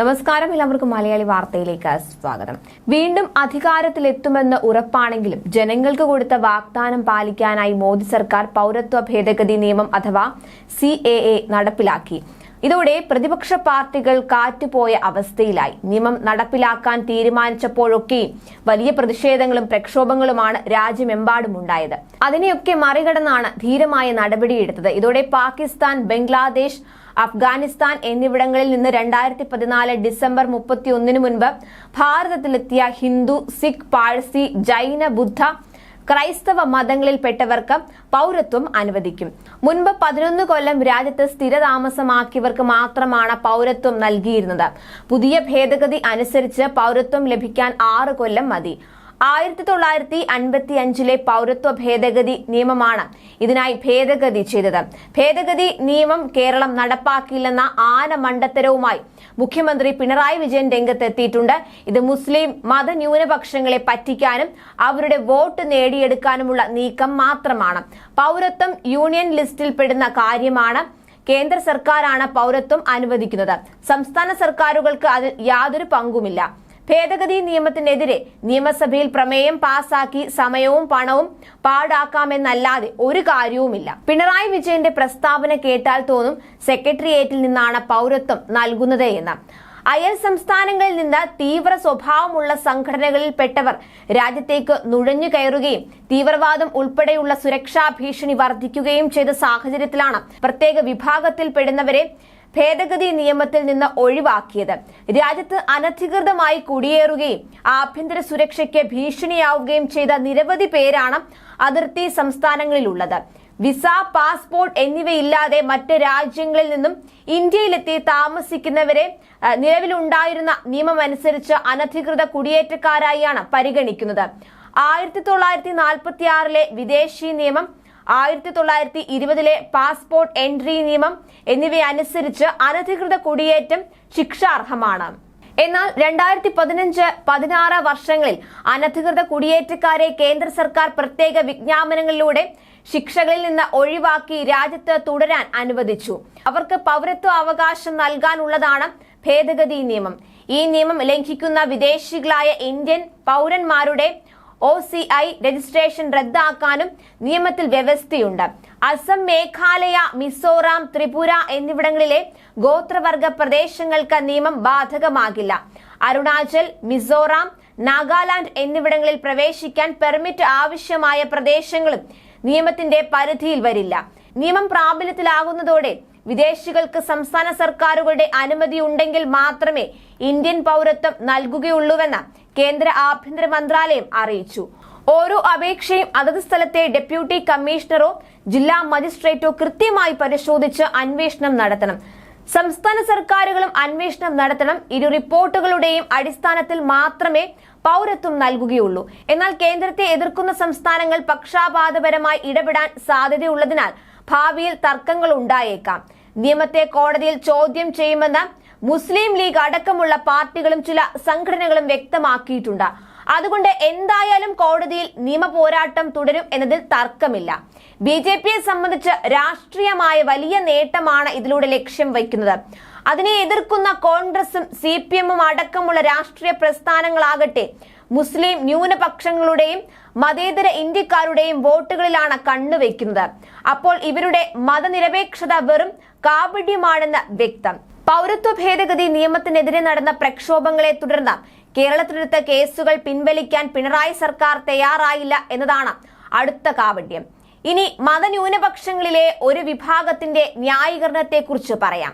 നമസ്കാരം എല്ലാവർക്കും മലയാളി വാർത്തയിലേക്ക് സ്വാഗതം. വീണ്ടും അധികാരത്തിലെത്തുമെന്ന് ഉറപ്പാണെങ്കിലും ജനങ്ങൾക്ക് കൊടുത്ത വാഗ്ദാനം പാലിക്കാനായി മോദി സർക്കാർ പൗരത്വ ഭേദഗതി നിയമം അഥവാ സി നടപ്പിലാക്കി. ഇതോടെ പ്രതിപക്ഷ പാർട്ടികൾ കാറ്റുപോയ അവസ്ഥയിലായി. നിയമം നടപ്പിലാക്കാൻ തീരുമാനിച്ചപ്പോഴൊക്കെ വലിയ പ്രതിഷേധങ്ങളും പ്രക്ഷോഭങ്ങളുമാണ് രാജ്യമെമ്പാടും ഉണ്ടായത്. അതിനെയൊക്കെ മറികടന്നാണ് ധീരമായ നടപടിയെടുത്തത്. ഇതോടെ പാകിസ്ഥാൻ ബംഗ്ലാദേശ് അഫ്ഗാനിസ്ഥാൻ എന്നിവിടങ്ങളിൽ നിന്ന് രണ്ടായിരത്തി പതിനാല് ഡിസംബർ മുപ്പത്തി ഒന്നിന് മുൻപ് ഭാരതത്തിലെത്തിയ ഹിന്ദു സിഖ് പാഴ്സി ജൈന ബുദ്ധ ക്രൈസ്തവ മതങ്ങളിൽപ്പെട്ടവർക്ക് പൗരത്വം അനുവദിക്കും. മുൻപ് പതിനൊന്ന് കൊല്ലം രാജ്യത്ത് സ്ഥിരതാമസമാക്കിയവർക്ക് മാത്രമാണ് പൗരത്വം നൽകിയിരുന്നത്. പുതിയ ഭേദഗതി അനുസരിച്ച് പൗരത്വം ലഭിക്കാൻ ആറ് കൊല്ലം മതി. ആയിരത്തി തൊള്ളായിരത്തി അൻപത്തി അഞ്ചിലെ പൗരത്വ ഭേദഗതി നിയമമാണ് ഇതിനായി ഭേദഗതി ചെയ്തത്. ഭേദഗതി നിയമം കേരളം നടപ്പാക്കില്ലെന്ന ആന മണ്ടത്തരവുമായി മുഖ്യമന്ത്രി പിണറായി വിജയൻ രംഗത്തെത്തിയിട്ടുണ്ട്. ഇത് മുസ്ലിം മതന്യൂനപക്ഷങ്ങളെ പറ്റിക്കാനും അവരുടെ വോട്ട് നേടിയെടുക്കാനുമുള്ള നീക്കം മാത്രമാണ്. പൗരത്വം യൂണിയൻ ലിസ്റ്റിൽ പെടുന്ന കാര്യമാണ് കേന്ദ്ര സർക്കാരാണ് പൗരത്വം അനുവദിക്കുന്നത്. സംസ്ഥാന സർക്കാരുകൾക്ക് അതിൽ യാതൊരു പങ്കുമില്ല. ഭേദഗതി നിയമത്തിനെതിരെ നിയമസഭയിൽ പ്രമേയം പാസാക്കി സമയവും പണവും പാടാക്കാമെന്നല്ലാതെ ഒരു കാര്യവുമില്ല. പിണറായി വിജയന്റെ പ്രസ്താവന കേട്ടാൽ തോന്നും സെക്രട്ടേറിയറ്റിൽ നിന്നാണ് പൗരത്വം നൽകുന്നത് എന്ന്. അയൽ സംസ്ഥാനങ്ങളിൽ നിന്ന് തീവ്ര സ്വഭാവമുള്ള സംഘടനകളിൽപ്പെട്ടവർ രാജ്യത്തേക്ക് നുഴഞ്ഞു കയറുകയും തീവ്രവാദം ഉൾപ്പെടെയുള്ള സുരക്ഷാ ഭീഷണി വർദ്ധിക്കുകയും ചെയ്ത സാഹചര്യത്തിലാണ് പ്രത്യേക വിഭാഗത്തിൽപ്പെടുന്നവരെ ഭേദഗതി നിയമത്തിൽ നിന്ന് ഒഴിവാക്കിയത്. രാജ്യത്ത് അനധികൃതമായി കുടിയേറുകയും ആഭ്യന്തര സുരക്ഷയ്ക്ക് ഭീഷണിയാവുകയും ചെയ്ത നിരവധി പേരാണ് അതിർത്തി സംസ്ഥാനങ്ങളിലുള്ളത്. വിസ പാസ്പോർട്ട് എന്നിവയില്ലാതെ മറ്റ് രാജ്യങ്ങളിൽ നിന്നും ഇന്ത്യയിലെത്തി താമസിക്കുന്നവരെ നിലവിലുണ്ടായിരുന്ന നിയമമനുസരിച്ച് അനധികൃത കുടിയേറ്റക്കാരായാണ് പരിഗണിക്കുന്നത്. ആയിരത്തി തൊള്ളായിരത്തി നാൽപ്പത്തി ആറിലെ വിദേശി നിയമം ആയിരത്തി തൊള്ളായിരത്തി ഇരുപതിലെ പാസ്പോർട്ട് എൻട്രി നിയമം എന്നിവയനുസരിച്ച് അനധികൃത കുടിയേറ്റം ശിക്ഷാർഹമാണ്. എന്നാൽ രണ്ടായിരത്തി പതിനഞ്ച് പതിനാറ് വർഷങ്ങളിൽ അനധികൃത കുടിയേറ്റക്കാരെ കേന്ദ്ര സർക്കാർ പ്രത്യേക വിജ്ഞാപനങ്ങളിലൂടെ ശിക്ഷകളിൽ നിന്ന് ഒഴിവാക്കി രാജ്യത്ത് തുടരാൻ അനുവദിച്ചു. അവർക്ക് പൗരത്വ അവകാശം നൽകാനുള്ളതാണ് ഭേദഗതി നിയമം. ഈ നിയമം ലംഘിക്കുന്ന വിദേശികളായ ഇന്ത്യൻ പൗരന്മാരുടെ ഒ സി ഐ രജിസ്ട്രേഷൻ റദ്ദാക്കാനും നിയമത്തിൽ വ്യവസ്ഥയുണ്ട്. അസം മേഘാലയ മിസോറാം ത്രിപുര എന്നിവിടങ്ങളിലെ ഗോത്രവർഗ പ്രദേശങ്ങൾക്ക് നിയമം ബാധകമാകില്ല. അരുണാചൽ മിസോറാം നാഗാലാൻഡ് എന്നിവിടങ്ങളിൽ പ്രവേശിക്കാൻ പെർമിറ്റ് ആവശ്യമായ പ്രദേശങ്ങളും നിയമത്തിന്റെ പരിധിയിൽ വരില്ല. നിയമം പ്രാബല്യത്തിലാകുന്നതോടെ വിദേശികൾക്ക് സംസ്ഥാന സർക്കാരുകളുടെ അനുമതി ഉണ്ടെങ്കിൽ മാത്രമേ ഇന്ത്യൻ പൗരത്വം നൽകുകയുള്ളൂവെന്ന് കേന്ദ്ര ആഭ്യന്തര മന്ത്രാലയം അറിയിച്ചു. ഓരോ അപേക്ഷയും അതത് സ്ഥലത്തെ ഡെപ്യൂട്ടി കമ്മീഷണറോ ജില്ലാ മജിസ്ട്രേറ്റോ കൃത്യമായി പരിശോധിച്ച് അന്വേഷണം നടത്തണം. സംസ്ഥാന സർക്കാരുകളും അന്വേഷണം നടത്തണം. ഇരു റിപ്പോർട്ടുകളുടെയും അടിസ്ഥാനത്തിൽ മാത്രമേ പൗരത്വം നൽകുകയുള്ളൂ. എന്നാൽ കേന്ദ്രത്തെ എതിർക്കുന്ന സംസ്ഥാനങ്ങൾ പക്ഷാപാതപരമായി ഇടപെടാൻ സാധ്യതയുള്ളതിനാൽ ഭാവിയിൽ തർക്കങ്ങൾ ഉണ്ടായേക്കാം. നിയമത്തെ കോടതിയിൽ ചോദ്യം ചെയ്യുമെന്ന് മുസ്ലിം ലീഗ് അടക്കമുള്ള പാർട്ടികളും ചില സംഘടനകളും വ്യക്തമാക്കിയിട്ടുണ്ട്. അതുകൊണ്ട് എന്തായാലും കോടതിയിൽ നിയമ പോരാട്ടം തുടരും എന്നതിൽ തർക്കമില്ല. ബി ജെ പിയെ സംബന്ധിച്ച് രാഷ്ട്രീയമായ വലിയ നേട്ടമാണ് ഇതിലൂടെ ലക്ഷ്യം വയ്ക്കുന്നത്. അതിനെ എതിർക്കുന്ന കോൺഗ്രസും സി പി എമ്മും അടക്കമുള്ള രാഷ്ട്രീയ പ്രസ്ഥാനങ്ങളാകട്ടെ മുസ്ലിം ന്യൂനപക്ഷങ്ങളുടെയും മതേതര ഇന്ത്യക്കാരുടെയും വോട്ടുകളിലാണ് കണ്ണുവെക്കുന്നത് അപ്പോൾ ഇവരുടെ മതനിരപേക്ഷത വെറും കാപട്യമാണെന്ന് വ്യക്തം. പൗരത്വ ഭേദഗതി നിയമത്തിനെതിരെ നടന്ന പ്രക്ഷോഭങ്ങളെ തുടർന്ന് കേരളത്തിലെടുത്ത കേസുകൾ പിൻവലിക്കാൻ പിണറായി സർക്കാർ തയ്യാറായില്ല എന്നതാണ് അടുത്ത കാപട്യം. ഇനി മതന്യൂനപക്ഷങ്ങളിലെ ഒരു വിഭാഗത്തിന്റെ ന്യായീകരണത്തെക്കുറിച്ച് പറയാം.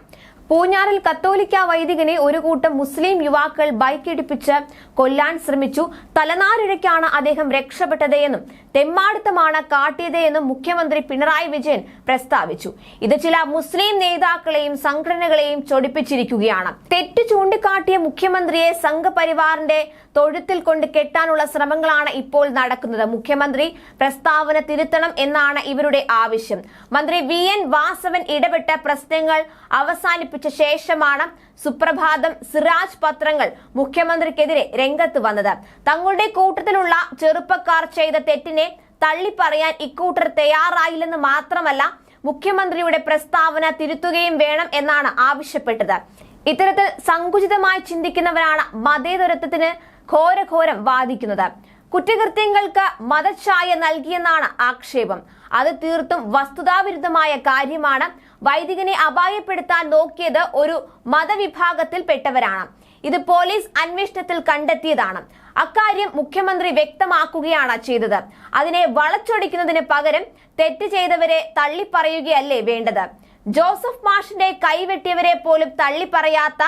പൂഞ്ഞാറിൽ കത്തോലിക്ക വൈദികനെ ഒരു കൂട്ടം മുസ്ലിം യുവാക്കൾ ബൈക്കിടിപ്പിച്ച് കൊല്ലാൻ ശ്രമിച്ചു. തലനാരിഴയ്ക്കാണ് അദ്ദേഹം രക്ഷപ്പെട്ടത് എന്നും തെമ്മാടിത്തമാണ് കാട്ടിയത് എന്നും മുഖ്യമന്ത്രി പിണറായി വിജയൻ പ്രസ്താവിച്ചു. ഇത് ചില മുസ്ലിം നേതാക്കളെയും സംഘടനകളെയും ചൊടിപ്പിച്ചിരിക്കുകയാണ്. തെറ്റ് ചൂണ്ടിക്കാട്ടിയ മുഖ്യമന്ത്രിയെ സംഘപരിവാറിന്റെ തൊഴുത്തിൽ കൊണ്ട് കെട്ടാനുള്ള ശ്രമങ്ങളാണ് ഇപ്പോൾ നടക്കുന്നത്. മുഖ്യമന്ത്രി പ്രസ്താവന തിരുത്തണം എന്നാണ് ഇവരുടെ ആവശ്യം. മന്ത്രി വി എൻ വാസവൻ ഇടപെട്ട പ്രശ്നങ്ങൾ അവസാനിപ്പിച്ച ശേഷമാണ് സുപ്രഭാതം സിറാജ് പത്രങ്ങൾ മുഖ്യമന്ത്രിക്കെതിരെ രംഗത്ത് വന്നത്. തങ്ങളുടെ കൂട്ടത്തിലുള്ള ചെറുപ്പക്കാർ ചെയ്ത തെറ്റിനെ തള്ളിപ്പറയാൻ ഇക്കൂട്ടർ തയ്യാറായില്ലെന്ന് മാത്രമല്ല മുഖ്യമന്ത്രിയുടെ പ്രസ്താവന തിരുത്തുകയും വേണം എന്നാണ് ആവശ്യപ്പെട്ടത്. ഇത്തരത്തിൽ സങ്കുചിതമായി ചിന്തിക്കുന്നവരാണ് മതേതരത്വത്തിന് ഘോരഘോരം വാദിക്കുന്നത്. കുറ്റകൃത്യങ്ങൾക്ക് മതഛായ നൽകിയെന്നാണ് ആക്ഷേപം. അത് തീർത്തും വസ്തുതാവിരുദ്ധമായ കാര്യമാണ്. വൈദികനെ അപായപ്പെടുത്താൻ നോക്കിയത് ഒരു മതവിഭാഗത്തിൽപ്പെട്ടവരാണ്. ഇത് പോലീസ് അന്വേഷണത്തിൽ കണ്ടെത്തിയതാണ്. അക്കാര്യം മുഖ്യമന്ത്രി വ്യക്തമാക്കുകയാണ് ചെയ്തത്. അതിനെ വളച്ചൊടിക്കുന്നതിന് പകരം തെറ്റ് ചെയ്തവരെ തള്ളിപ്പറയുകയല്ലേ വേണ്ടത്? ജോസഫ് മാഷിന്റെ കൈവെട്ടിയവരെ പോലും തള്ളിപ്പറയാത്ത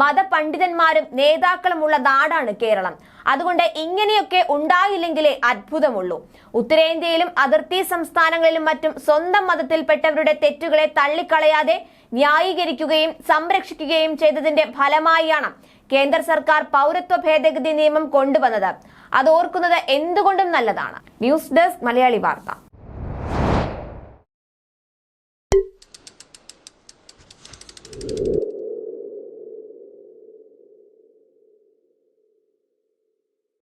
മതപണ്ഡിതന്മാരും നേതാക്കളുമുള്ള നാടാണ് കേരളം. അതുകൊണ്ട് ഇങ്ങനെയൊക്കെ ഉണ്ടായില്ലെങ്കിലേ അത്ഭുതമുള്ളൂ. ഉത്തരേന്ത്യയിലും അതിർത്തി സംസ്ഥാനങ്ങളിലും മറ്റും സ്വന്തം മതത്തിൽപ്പെട്ടവരുടെ തെറ്റുകളെ തള്ളിക്കളയാതെ ന്യായീകരിക്കുകയും സംരക്ഷിക്കുകയും ചെയ്തതിന്റെ ഫലമായാണ് കേന്ദ്ര സർക്കാർ പൗരത്വ ഭേദഗതി നിയമം കൊണ്ടുവന്നത്. അത് ഓർക്കുന്നത് എന്തുകൊണ്ടും നല്ലതാണ്. ന്യൂസ് ഡെസ്ക് മലയാളി വാർത്ത.